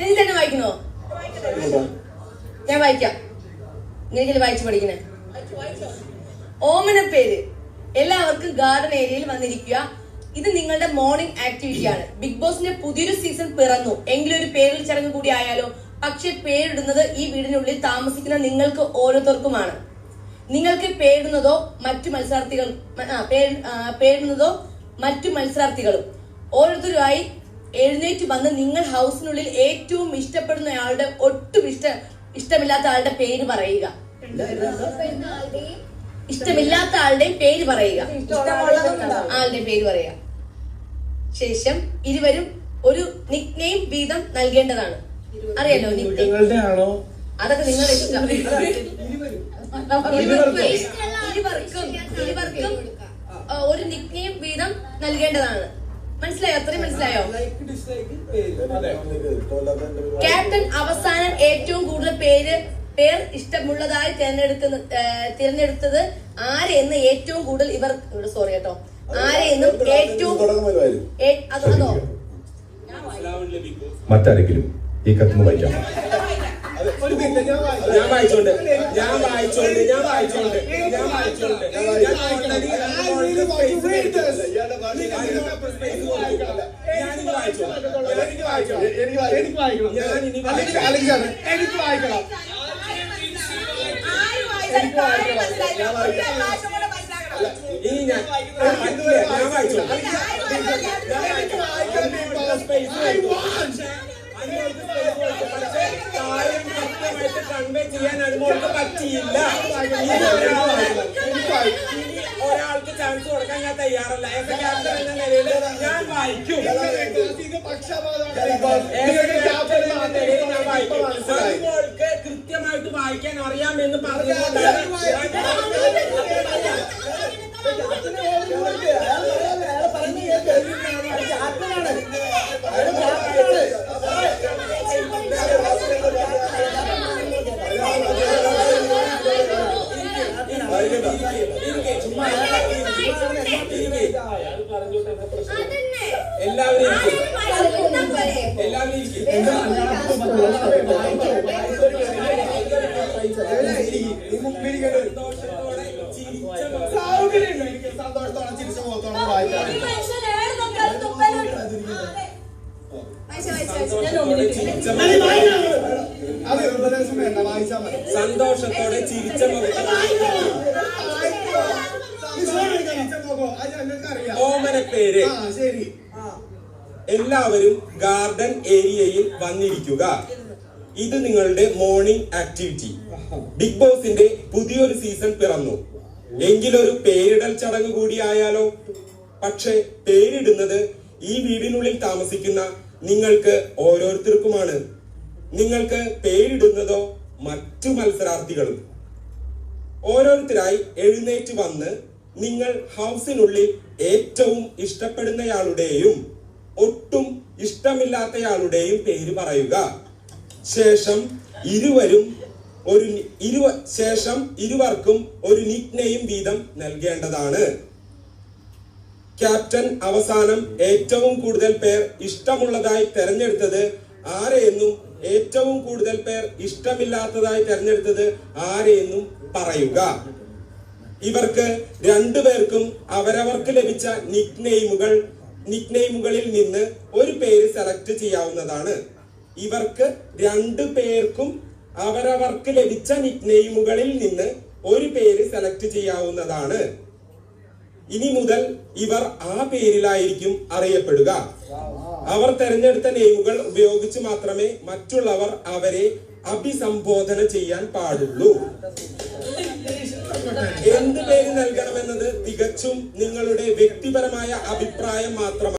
നീ തന്നെ വായിക്കണോ ഞാൻ വായിക്കാം. നിങ്ങൾ വായിച്ചു പഠിക്കണേ? ഓമന പേര് എല്ലാവർക്കും ഗാർഡൻ ഏരിയയിൽ വന്നിരിക്കുക. ഇത് നിങ്ങളുടെ മോർണിംഗ് ആക്ടിവിറ്റി ആണ്. ബിഗ് ബോസിന്റെ പുതിയൊരു സീസൺ പിറന്നു. എങ്കിലും ഒരു പേരിൽ ചടങ്ങ് കൂടി ആയാലോ? പക്ഷെ പേരിടുന്നത് ഈ വീടിനുള്ളിൽ താമസിക്കുന്ന നിങ്ങൾക്ക് ഓരോരുത്തർക്കുമാണ്. നിങ്ങൾക്ക് പേരിടുന്നതോ മറ്റു മത്സരാർത്ഥികൾ പേരിടുന്നതോ മറ്റു മത്സരാർത്ഥികളും. ഓരോരുത്തരുമായി എഴുന്നേറ്റ് വന്ന് നിങ്ങൾ ഹൗസിനുള്ളിൽ ഏറ്റവും ഇഷ്ടപ്പെടുന്നയാളുടെ ഒട്ടും ഇഷ്ട ഇഷ്ടമില്ലാത്ത ആളുടെ പേര് പറയുക. ഇഷ്ടമില്ലാത്ത ആളുടെ പേര് പറയുക. ആളുടെ പേര് പറയുക. ശേഷം ഇരുവരും ഒരു നിക് നെയിം വീതം നൽകേണ്ടതാണ്. അറിയാലോ നിക് അതൊക്കെ നിങ്ങളുടെ ഇഷ്ടം. ഇരുവർക്കും? ഇരുവർക്കും ഒരു നിക് നെയിം വീതം നൽകേണ്ടതാണ്. മനസ്സിലായോ? അത്രയും മനസ്സിലായോ? ക്യാപ്റ്റൻ അവസാനം ഏറ്റവും കൂടുതൽ പേര് പേർ ഇഷ്ടമുള്ളതായി തിരഞ്ഞെടുക്കുന്ന തിരഞ്ഞെടുത്തത് ആരെയെന്ന് ഏറ്റവും കൂടുതൽ ഇവർ സോറി കേട്ടോ. ആരെയെന്നും ഏറ്റവും അതോ മറ്റാരെങ്കിലും ഈ കത്തുനിന്ന് വായിക്കാം. ഞാൻ വായിച്ചോണ്ട്. ഞാൻ വായിച്ചോണ്ട്. ഞാൻ വായിച്ചോണ്ട്. ഞാൻ വായിച്ചോണ്ട്. എനിക്ക് വായിക്കണം ഇനി ഞാൻ. ഞാൻ. പക്ഷേ കൺവേ ചെയ്യാൻ അനുമോൾക്ക് പറ്റിയില്ല ഇനി ഒരാളാണ്. ഇനി ഒരാൾക്ക് ഞാൻ തയ്യാറല്ല. എന്ന നിലയിൽ ഞാൻ വായിക്കും. ഇത് പക്ഷപാതമാണ് കൃത്യമായിട്ട് വായിക്കാൻ ക്യാപ്റ്റൻ എന്ന നിലയിൽ ഞാൻ എല്ലാവരും. എല്ലാവരും. സന്തോഷത്തോടെ ചിരിച്ച എനിക്ക് സന്തോഷത്തോടെ ചിരിച്ച മുഖത്തോടെ വായിക്കാം സന്തോഷത്തോടെ ചിരിച്ച മുഖം. അത് ഉപദേശം വേണ്ട വായിച്ചാൽ മതി സന്തോഷത്തോടെ ചിരിച്ച മുഖം. ചിരിച്ച മുഖം അത് ഞങ്ങൾക്ക് അറിയാം ഓമന പേര് ആ ശരി. എല്ലാവരും ഗാർഡൻ ഏരിയയിൽ വന്നിരിക്കുക. ഇത് നിങ്ങളുടെ മോർണിംഗ് ആക്ടിവിറ്റി. ബിഗ് ബോസിന്റെ പുതിയൊരു സീസൺ പിറന്നു. എങ്കിലൊരു പേരിടൽ ചടങ്ങ് കൂടി ആയാലോ? പക്ഷെ പേരിടുന്നത് ഈ വീടിനുള്ളിൽ താമസിക്കുന്ന നിങ്ങൾക്ക് ഓരോരുത്തർക്കുമാണ്. നിങ്ങൾക്ക് പേരിടുന്നതോ മറ്റു മത്സരാർത്ഥികളും. ഓരോരുത്തരായി എഴുന്നേറ്റ് വന്ന് നിങ്ങൾ ഹൗസിനുള്ളിൽ ഏറ്റവും ഇഷ്ടപ്പെടുന്നയാളുടെയും ഒട്ടും ഇഷ്ടമില്ലാത്തയാളുടെയും പേര് പറയുക. ശേഷം ഇരുവരും ഒരു ഇരുവ ശേഷം ഇരുവർക്കും ഒരു നിക്നെയും വീതം നൽകേണ്ടതാണ്. ക്യാപ്റ്റൻ അവസാനം ഏറ്റവും കൂടുതൽ പേർ ഇഷ്ടമുള്ളതായി തെരഞ്ഞെടുത്തത് ആരെയെന്നും ഏറ്റവും കൂടുതൽ പേർ ഇഷ്ടമില്ലാത്തതായി തെരഞ്ഞെടുത്തത് ആരെയെന്നും പറയുക. ഇവർക്ക് രണ്ടുപേർക്കും അവരവർക്ക് ലഭിച്ച നിക്നെയിമുകൾ നിക്നെയിമുകളിൽ നിന്ന് ഒരു പേര് സെലക്ട് ചെയ്യാവുന്നതാണ്. ഇവർക്ക് രണ്ടു പേർക്കും അവരവർക്ക് ലഭിച്ച നിക്നെയിമുകളിൽ നിന്ന് ഒരു പേര് സെലക്ട് ചെയ്യാവുന്നതാണ്. ഇനി മുതൽ ഇവർ ആ പേരിലായിരിക്കും അറിയപ്പെടുക. അവർ തെരഞ്ഞെടുത്ത നെയിമുകൾ ഉപയോഗിച്ച് മാത്രമേ മറ്റുള്ളവർ അവരെ അഭിസംബോധന ചെയ്യാൻ പാടുള്ളൂ. എന്ത് പേര് നൽകണമെന്നത് തികച്ചും നിങ്ങളുടെ വ്യക്തിപരമായ അഭിപ്രായം മാത്രമാണ്.